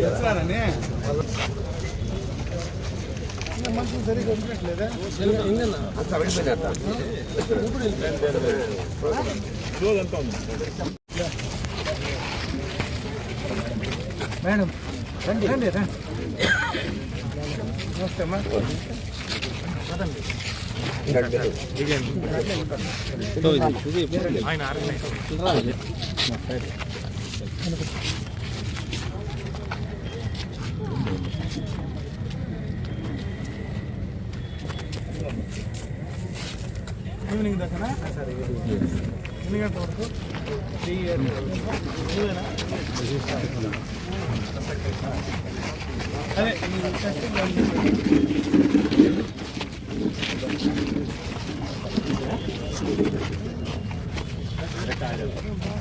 చేస్తారా అవునండి ఏం పేరు వెయిట్ చూసుకోండి మేడం రండి రండి రండి నమస్తే అమ్మా ఈవినింగ్ దాకా ఎన్ని గంటల వరకు. నువ్వేనా? అదే ఈ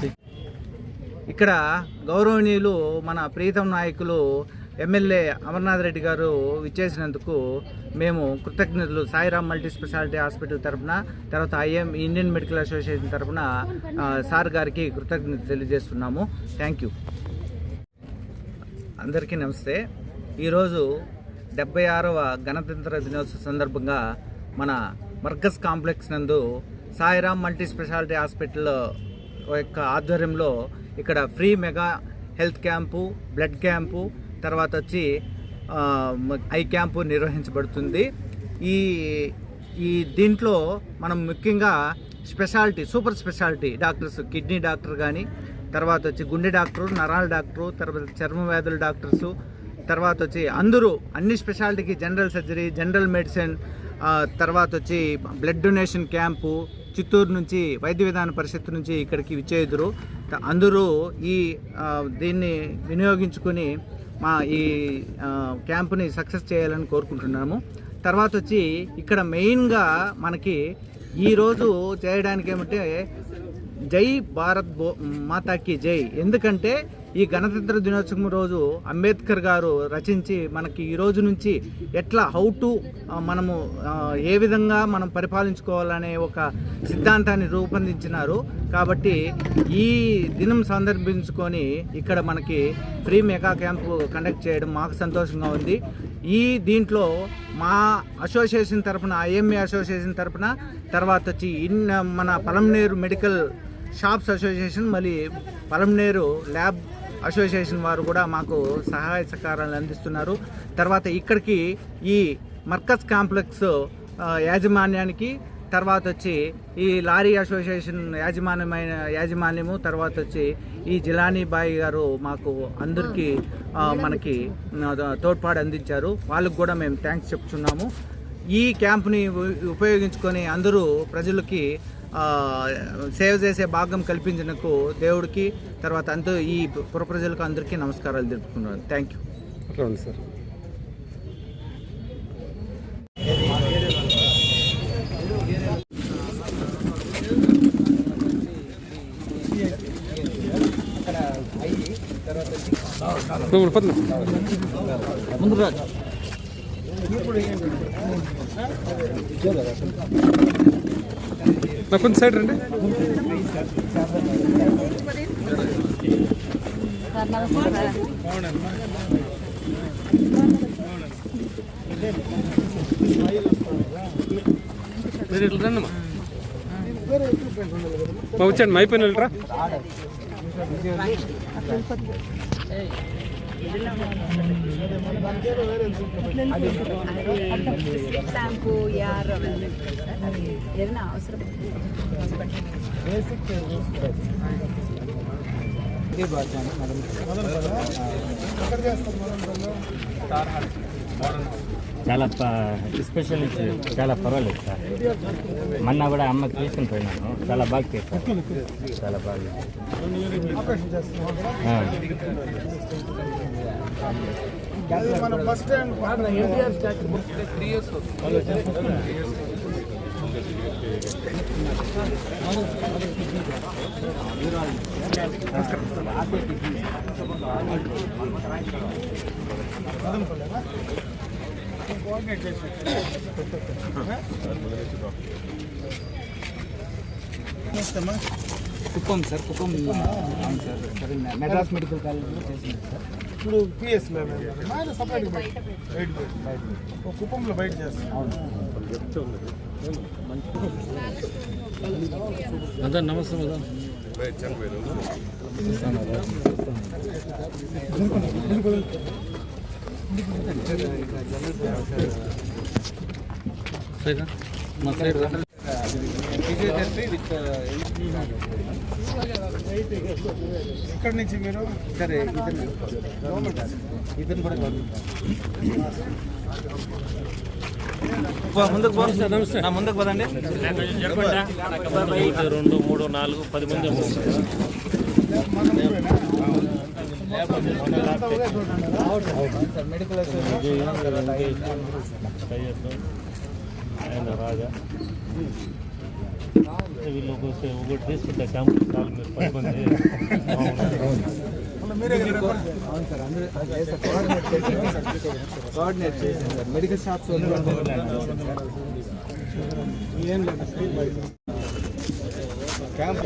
టెస్టింగ్ ఇక్కడ గౌరవనీయులు మన ప్రీతం నాయకులు ఎమ్మెల్యే అమర్నాథ్ రెడ్డి గారు విచ్చేసినందుకు మేము కృతజ్ఞతలు. సాయిరామ్ మల్టీ స్పెషాలిటీ హాస్పిటల్ తరఫున తర్వాత ఐఎం ఇండియన్ మెడికల్ అసోసియేషన్ తరఫున సార్ గారికి కృతజ్ఞత తెలియజేస్తున్నాము. Thank you. అందరికీ నమస్తే. ఈరోజు డెబ్బై ఆరవ గణతంత్ర దినోత్సవ సందర్భంగా మన మర్కజ్ కాంప్లెక్స్ నందు సాయిరామ్ మల్టీ స్పెషాలిటీ హాస్పిటల్ యొక్క ఆధ్వర్యంలో ఇక్కడ free mega health camp blood camp తర్వాత వచ్చి ఐ క్యాంపు నిర్వహించబడుతుంది. ఈ ఈ దీంట్లో మనం ముఖ్యంగా speciality super speciality doctors kidney doctor కానీ తర్వాత వచ్చి గుండె డాక్టరు నరాల డాక్టరు తర్వాత చర్మ వ్యాధుల డాక్టర్సు తర్వాత వచ్చి అందరూ అన్ని స్పెషాలిటీకి జనరల్ సర్జరీ జనరల్ మెడిసిన్ తర్వాత వచ్చి బ్లడ్ డొనేషన్ క్యాంపు చిత్తూరు నుంచి వైద్య విధాన పరిషత్ నుంచి ఇక్కడికి విచ్చేదురు అందరూ ఈ దీన్ని వినియోగించుకొని మా ఈ క్యాంపుని సక్సెస్ చేయాలని కోరుకుంటున్నాము. తర్వాత వచ్చి ఇక్కడ మెయిన్గా మనకి ఈరోజు చేయడానికి ఏమంటే జై భారత్ బో మాతాకి జై. ఎందుకంటే ఈ గణతంత్ర దినోత్సవం రోజు అంబేద్కర్ గారు రచించి మనకి ఈ రోజు నుంచి ఎట్లా హౌ టు మనము ఏ విధంగా మనం పరిపాలించుకోవాలనే ఒక సిద్ధాంతాన్ని రూపొందించినారు. కాబట్టి ఈ దినం సందర్భించుకొని ఇక్కడ మనకి ఫ్రీ మెగా క్యాంపు కండక్ట్ చేయడం మాకు సంతోషంగా ఉంది. ఈ దీంట్లో మా అసోసియేషన్ తరపున ఐఎంఏ అసోసియేషన్ తరపున తర్వాత వచ్చి ఇన్ మన పలంనేరు మెడికల్ షాప్స్ అసోసియేషన్ మళ్ళీ పలంనేరు ల్యాబ్ అసోసియేషన్ వారు కూడా మాకు సహాయ సహకారాలు అందిస్తున్నారు. తర్వాత ఇక్కడికి ఈ మర్కజ్ కాంప్లెక్స్ యాజమాన్యానికి తర్వాత వచ్చి ఈ లారీ అసోసియేషన్ యాజమాన్యమైన యాజమాన్యము తర్వాత వచ్చి ఈ జిలానీ బాయి గారు మాకు అందరికీ మనకి తోడ్పాటు అందించారు. వాళ్ళకు కూడా మేము థ్యాంక్స్ చెప్తున్నాము. ఈ క్యాంప్ని ఉపయోగించుకొని అందరూ ప్రజలకి సేవ చేసే భాగం కల్పించినందుకు దేవుడికి తర్వాత అంతా ఈ పుర ప్రజలకు అందరికీ నమస్కారాలు తెలుపుకున్నాను థ్యాంక్ యూ అట్లా ఉంది సార్. ముందు రాజు. నా కొంచెం సైడ్ రండి. మీరు ఇట్లా రండి మా వచ్చాను మా అయిపోయిన వెళ్ళరా అవన్నీ అది ఏదైనా అవసరం చాలా స్పెషల్ చాలా పర్వాలేదు సార్. మొన్న కూడా అమ్మకి తీసుకుని పోయినాను. చాలా బాగా చేశారు. చాలా బాగా. ఆ. కుప్పం సార్ కుప్పం అవును సార్ సరే మెడ్రాస్ మెడికల్ కాలేజ్లో చేసింది సార్ ఇప్పుడు పిఎస్ ఆయన సపరేట్ బయట బయట ఒక కుప్పంలో బయట చేస్తాం. అదా నమస్తే మదా మా సైడ్ ఎక్కడి నుంచి మీరు సరే ఇతను ఇతను కూడా ముందుకు పో నా ముందుకు పోదండి ఒకటి, రెండు మూడు నాలుగు పది మంది మెడికల్ ఆయన రాగా వీళ్ళు ఒక ఒకటి తీసుకుంటే క్యాంపు చాలు మీరు పది మంది మళ్ళీ మీరే కదా రిపోర్ట్ అవును సార్ అందరూ అదే సార్ కోఆర్డినేట్ చేసి కోఆర్డినేట్ చేసాను సార్ మెడికల్ షాప్స్ ఏం లేదు క్యాంప్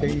చెయ్యి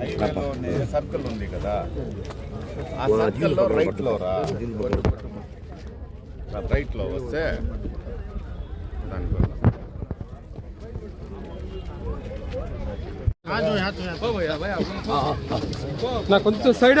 హైవేలోనే సర్కిల్ ఉంది కదా. ఆ సర్కిల్లో రైట్లో రా రైట్లో వస్తే దానికోసం. నా కొంచెం సైడ్?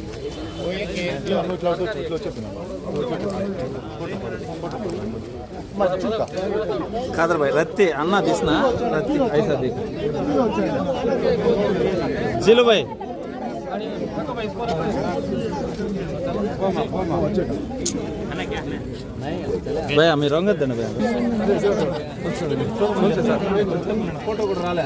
కాదర్ భాయ్ రత్తి అన్న తీసిన రత్తి ఐసా దిక్ జిలు భాయ్ భయ మీరు రంగద్దండి భయ ఫోటో కూడా రాలే